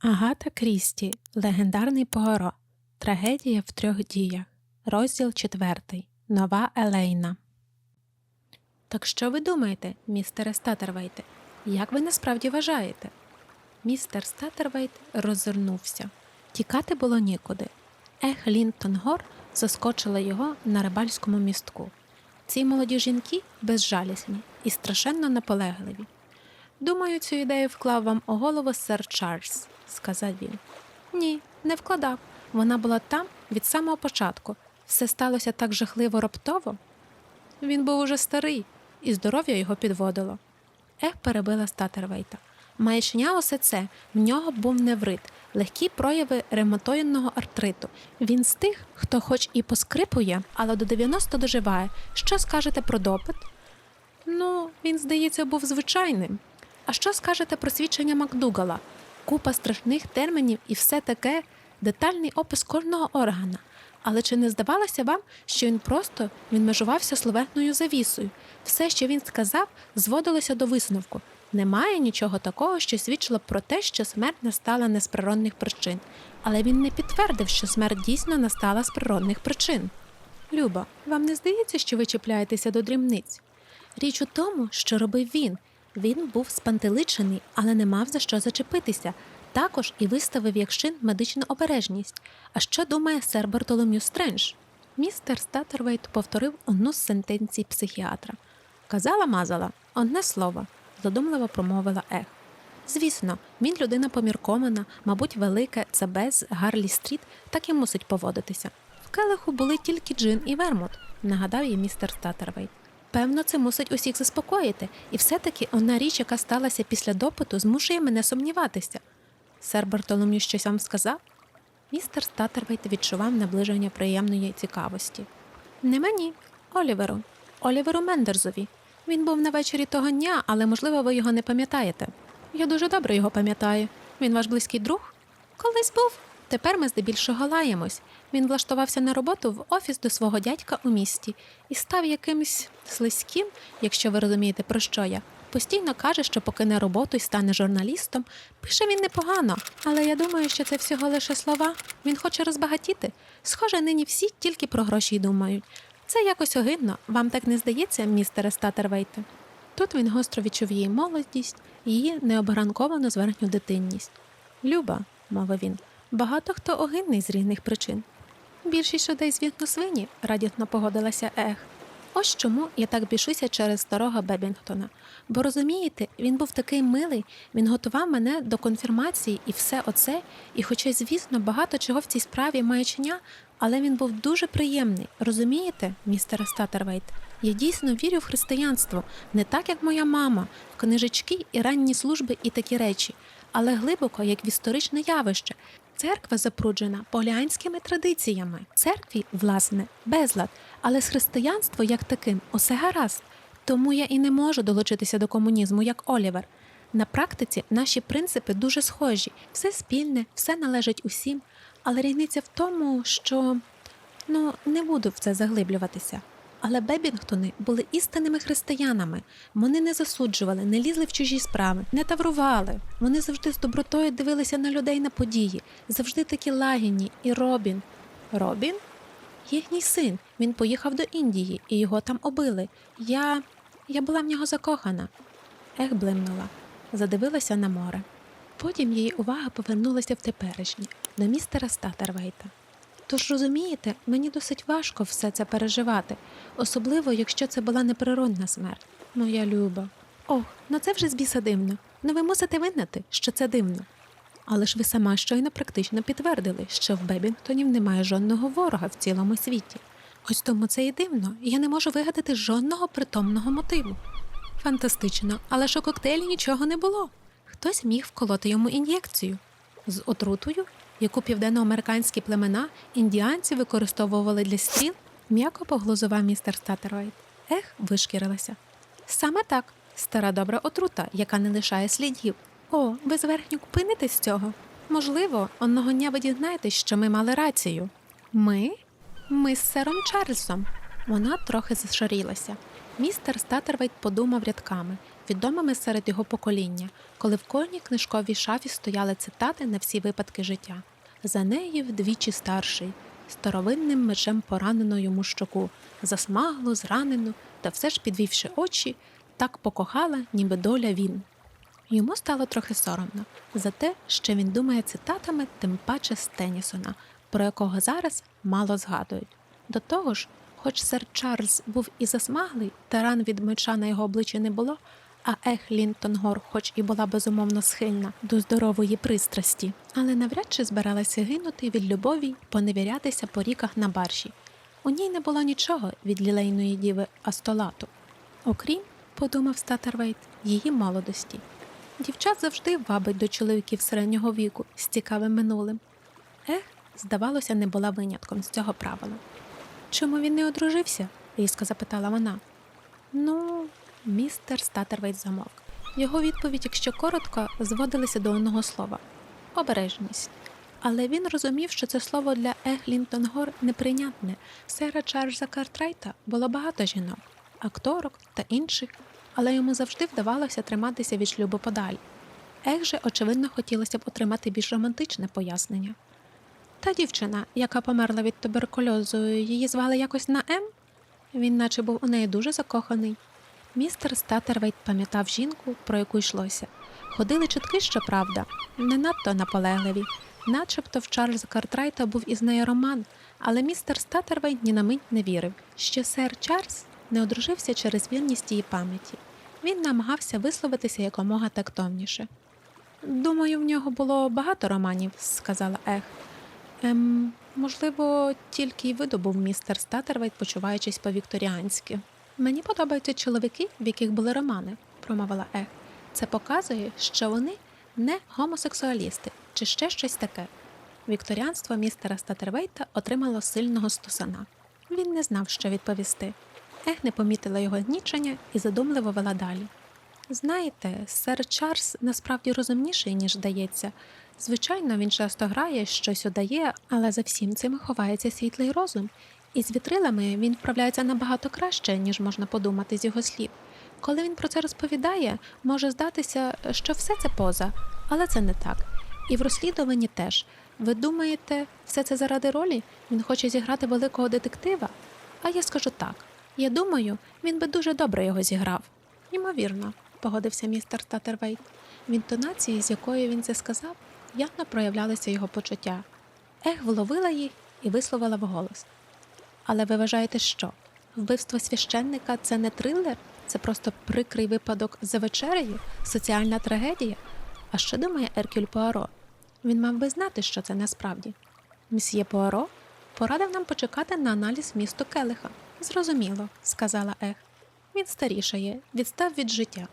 Агата Крісті. Легендарний Пуаро. Трагедія в трьох діях. Розділ четвертий. Нова Елейна. Так що ви думаєте, містере Статервейте? Як ви насправді вважаєте? Містер Статервейт роззирнувся. Тікати було нікуди. Ех Лінтон Гор заскочила його на рибальському містку. Ці молоді жінки безжалісні і страшенно наполегливі. Думаю, цю ідею вклав вам у голову сер Чарльз, сказав він. Ні, не вкладав. Вона була там від самого початку. Все сталося так жахливо раптово. Він був уже старий, і здоров'я його підводило. Ех, перебила Статервейта. Маячня усе це, в нього був неврит, легкі прояви ревматоїдного артриту. Він з тих, хто хоч і поскрипує, але до 90 доживає. Що скажете про допит? Ну, він, здається, був звичайним. А що скажете про свідчення Макдугала? Купа страшних термінів і все таке детальний опис кожного органа. Але чи не здавалося вам, що він просто відмежувався словетною завісою? Все, що він сказав, зводилося до висновку. Немає нічого такого, що свідчило про те, що смерть настала не з природних причин, але він не підтвердив, що смерть дійсно настала з природних причин. Люба, вам не здається, що ви чіпляєтеся до дрібниць? Річ у тому, що робив він. Він був спантеличений, але не мав за що зачепитися. Також і виставив як чин медичну обережність. А що думає сер Бартолом'ю Стрендж? Містер Статервейт повторив одну з сентенцій психіатра. Казала мазала одне слово, задумливо промовила ех. Звісно, він людина поміркована, мабуть, велика, це без Гарлі Стріт, так і мусить поводитися. В келиху були тільки джин і вермут, нагадав їй містер Статервейт. Певно, це мусить усіх заспокоїти, і все-таки одна річ, яка сталася після допиту, змушує мене сумніватися. Сер Бартолом'ю щось вам сказав? Містер Статервейт відчував наближення приємної цікавості. Не мені, Оліверу, Оліверу Мендерзові. Він був на вечорі того дня, але, можливо, ви його не пам'ятаєте. Я дуже добре його пам'ятаю. Він ваш близький друг? Колись був. Тепер ми здебільшого лаємось. Він влаштувався на роботу в офіс до свого дядька у місті і став якимсь слизьким, якщо ви розумієте, про що я. Постійно каже, що покине роботу і стане журналістом. Пише він непогано, але я думаю, що це всього лише слова. Він хоче розбагатіти. Схоже, нині всі тільки про гроші й думають. Це якось огидно. Вам так не здається, містере Статервейте? Тут він гостро відчув її молодість, її необгранковану зверхню дитинність. Люба, мовив він, багато хто огидний з різних причин. Більшість людей, звісно, свині, радісно погодилася Ех. Ось чому я так бішуся через старого Бебінгтона. Бо розумієте, він був такий милий, він готував мене до конфірмації і все оце, і, хоча, звісно, багато чого в цій справі маячня, але він був дуже приємний. Розумієте, містере Статервейт? Я дійсно вірю в християнство, не так, як моя мама, в книжечки і ранні служби і такі речі, але глибоко, як в історичне явище. Церква запруджена поліанськими традиціями. Церкві, власне, безлад, але з християнство як таким усе гаразд. Тому я і не можу долучитися до комунізму, як Олівер. На практиці наші принципи дуже схожі, все спільне, все належить усім, але різниця в тому, що ну не буду в це заглиблюватися. Але Бебінгтони були істинними християнами. Вони не засуджували, не лізли в чужі справи, не таврували. Вони завжди з добротою дивилися на людей на події, завжди такі лагідні. І Робін. Робін? Їхній син. Він поїхав до Індії, і його там обили. Я. я була в нього закохана. Ех, блимнула, задивилася на море. Потім її увага повернулася в теперішнє, до містера Статервейта. Тож розумієте, мені досить важко все це переживати, особливо якщо це була неприродна смерть. Моя люба. Ох, ну це вже з біса дивно. Ну ви мусите визнати, що це дивно. Але ж ви сама щойно практично підтвердили, що в Бебінгтонів немає жодного ворога в цілому світі. Ось тому це і дивно, і я не можу вигадати жодного притомного мотиву. Фантастично, але ж у коктейлі нічого не було. Хтось міг вколоти йому ін'єкцію з отрутою, яку південноамериканські племена індіанці використовували для стріл, м'яко поглузував містер Статервейт. Ех, вишкірилася. Саме так, стара добра отрута, яка не лишає слідів. О, ви зверхню купинитесь з цього? Можливо, одного дня ви дізнаєтесь, що ми мали рацію. Ми? Ми з сером Чарльзом. Вона трохи зашарілася. Містер Статервейт подумав рядками, відомими серед його покоління. коли в кожній книжковій шафі стояли цитати на всі випадки життя. За неї вдвічі старший, старовинним мечем поранено йому щоку, засмаглу, зранену, та все ж підвівши очі, так покохала, ніби доля він. Йому стало трохи соромно за те, що він думає цитатами, тим паче з Теннісона, про якого зараз мало згадують. До того ж, хоч сер Чарльз був і засмаглий, та ран від меча на його обличчі не було, а Ех Лінтонгор, хоч і була безумовно схильна до здорової пристрасті, але навряд чи збиралася гинути від любові й поневірятися по ріках на барші. У ній не було нічого від лілейної діви Астолату, окрім, подумав Статервейт, її молодості. Дівчат завжди вабить до чоловіків середнього віку з цікавим минулим. Ех, здавалося, не була винятком з цього правила. Чому він не одружився? різко запитала вона. Ну, містер Статервейт замовк. Його відповідь, якщо коротко, зводилися до одного слова обережність. Але він розумів, що це слово для Ехлінтонгор неприйнятне. Сера Чарльза Картрайта було багато жінок, акторок та інших, але йому завжди вдавалося триматися від шлюбу подалі. Ех же, очевидно, хотілося б отримати більш романтичне пояснення. Та дівчина, яка померла від туберкульозу, її звали якось на М? Він наче був у неї дуже закоханий. Містер Статервейт пам'ятав жінку, про яку йшлося. Ходили чутки, що правда, не надто наполегливі. Начебто в Чарльза Картрайта був із нею роман, але містер Статервейт ні на мить не вірив, що сер Чарльз не одружився через вірність її пам'яті. Він намагався висловитися якомога тактовніше. Думаю, в нього було багато романів, сказала Ех. Ем, можливо, тільки й видобув містер Статервейт, почуваючись по-вікторіанськи. Мені подобаються чоловіки, в яких були романи, промовила Ех. Це показує, що вони не гомосексуалісти чи ще щось таке. Вікторіанство містера Статервейта отримало сильного стусана. Він не знав, що відповісти. Ех не помітила його знічення і задумливо вела далі. Знаєте, сер Чарльз насправді розумніший, ніж здається. Звичайно, він часто грає, щось удає, але за всім цим ховається світлий розум, і з вітрилами він вправляється набагато краще, ніж можна подумати з його слів. Коли він про це розповідає, може здатися, що все це поза, але це не так. І в розслідуванні теж. Ви думаєте, все це заради ролі? Він хоче зіграти великого детектива? А я скажу так: я думаю, він би дуже добре його зіграв. Ймовірно, погодився містер Статервейт. В інтонації, з якою він це сказав, явно проявлялися його почуття. Ех вловила їх і висловила вголос. Але ви вважаєте, що? Вбивство священника це не трилер, це просто прикрий випадок за вечерею, соціальна трагедія. А що думає Еркюль Пуаро? Він мав би знати, що це насправді. Мсьє Пуаро порадив нам почекати на аналіз місту Келиха. Зрозуміло, сказала Ех. Він старішає, відстав від життя.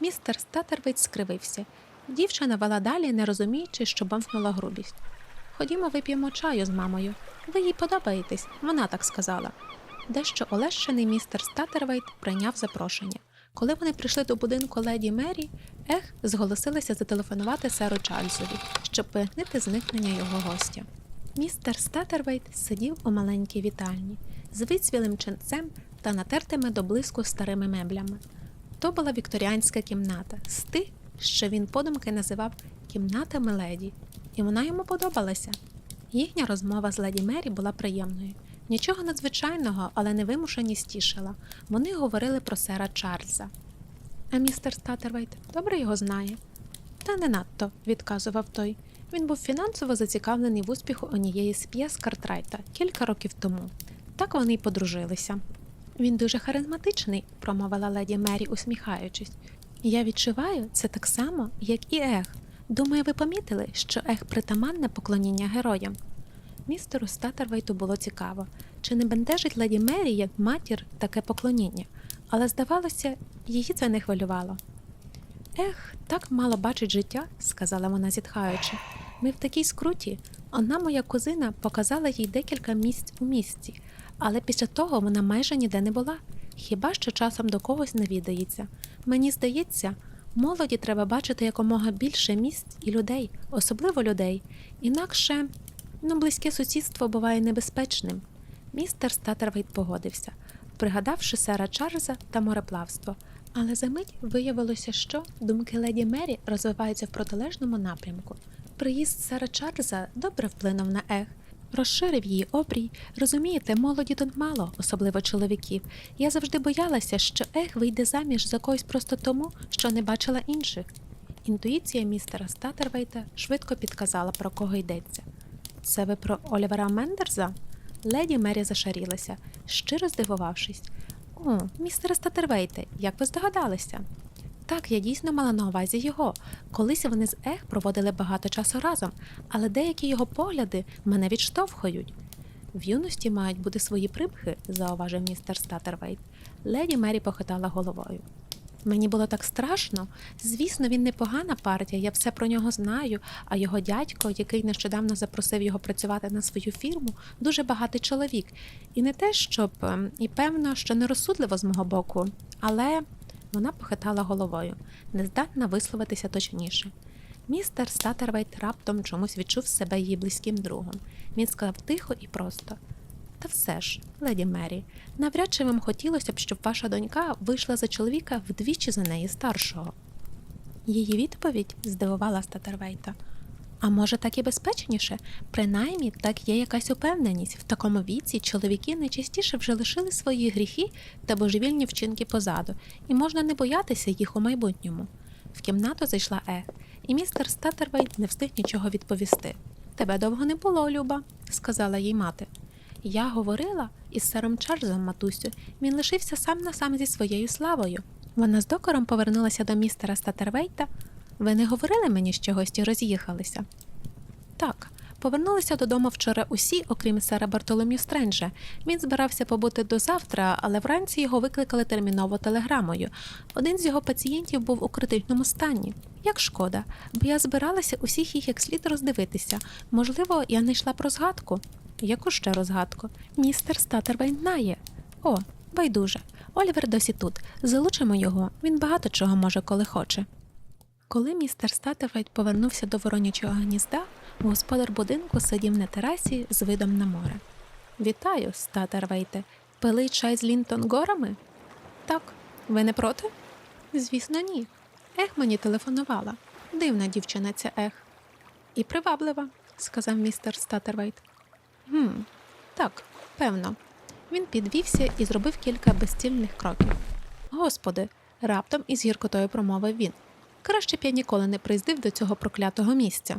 Містер Статервейт скривився. Дівчина вела далі, не розуміючи, що бамфнула грубість. Ходімо, вип'ємо чаю з мамою. Ви їй подобаєтесь, вона так сказала. Дещо олещений містер Статервейт прийняв запрошення. Коли вони прийшли до будинку леді Мері, Ех зголосилася зателефонувати серу Чарльзові, щоб пояснити зникнення його гостя. Містер Статервейт сидів у маленькій вітальні з вицвілим ченцем та натертими до блиску старими меблями. То була вікторіанська кімната з тих, що він подумки називав кімнатами леді, і вона йому подобалася. Їхня розмова з леді Мері була приємною. Нічого надзвичайного, але невимушеність тішила. Вони говорили про сера Чарльза. А містер Статервейт добре його знає. Та не надто, відказував той. Він був фінансово зацікавлений в успіху однієї з п'єс Картрайта кілька років тому. Так вони й подружилися. Він дуже харизматичний, промовила леді Мері, усміхаючись. Я відчуваю це так само, як і ех. Думаю, ви помітили, що ех притаманне поклоніння героям. Містеру Статервейту було цікаво, чи не бентежить леді Мері як матір таке поклоніння, але здавалося, її це не хвилювало. Ех, так мало бачить життя, сказала вона, зітхаючи. Ми в такій скруті. Одна моя кузина показала їй декілька місць у місті, але після того вона майже ніде не була, хіба що часом до когось навідається. Мені здається, молоді треба бачити якомога більше місць і людей, особливо людей, інакше ну, близьке сусідство буває небезпечним. Містер Статервейт погодився, пригадавши сера Чарльза та мореплавство, Але за мить виявилося, що думки леді Мері розвиваються в протилежному напрямку. Приїзд Сара Чарльза добре вплинув на Ех, розширив її обрій. Розумієте, молоді тут мало, особливо чоловіків. Я завжди боялася, що Ех вийде заміж за когось просто тому, що не бачила інших. Інтуїція містера Статервейта швидко підказала, про кого йдеться. Це ви про Олівера Мендерза? Леді Мері зашарілася, щиро здивувавшись. О, містере Статервейте, як ви здогадалися? Так, я дійсно мала на увазі його. Колись вони з Ех проводили багато часу разом, але деякі його погляди мене відштовхують. В юності мають бути свої примхи, зауважив містер Статервейт. Леді Мері похитала головою. Мені було так страшно. Звісно, він непогана партія, я все про нього знаю. А його дядько, який нещодавно запросив його працювати на свою фірму, дуже багатий чоловік. І не те, щоб ем, і певно, що нерозсудливо з мого боку, але вона похитала головою, нездатна висловитися точніше. Містер Статервейт раптом чомусь відчув себе її близьким другом. Він сказав тихо і просто. Та все ж, леді Мері, навряд чи вам хотілося б, щоб ваша донька вийшла за чоловіка вдвічі за неї старшого. Її відповідь здивувала Статервейта. А може, так і безпечніше? Принаймні, так є якась упевненість. В такому віці чоловіки найчастіше вже лишили свої гріхи та божевільні вчинки позаду, і можна не боятися їх у майбутньому. В кімнату зайшла Ех, і містер Статервейт не встиг нічого відповісти. Тебе довго не було, Люба, сказала їй мати. Я говорила із сером Чарльзом, матусю, він лишився сам на сам зі своєю славою. Вона з докором повернулася до містера Статервейта. Ви не говорили мені, що гості роз'їхалися? Так, повернулися додому вчора усі, окрім сера Бартолом'ю Стренджа. Він збирався побути до завтра, але вранці його викликали терміново телеграмою. Один з його пацієнтів був у критичному стані. Як шкода, бо я збиралася усіх їх як слід роздивитися. Можливо, я не йшла про згадку. Яку ще розгадку? Містер Статервейн знає. О, байдуже. Олівер досі тут. Залучимо його. Він багато чого може, коли хоче. Коли містер Статервейт повернувся до воронячого гнізда, господар будинку сидів на терасі з видом на море. Вітаю, Статервейте. Пили чай з Лінтон-горами? Так. Ви не проти? Звісно, ні. Ех мені телефонувала. Дивна дівчина ця ех. І приваблива, сказав містер Статервейт. Гм, так, певно. Він підвівся і зробив кілька безцільних кроків. Господи, раптом із гіркотою промовив він. Краще б я ніколи не приїздив до цього проклятого місця.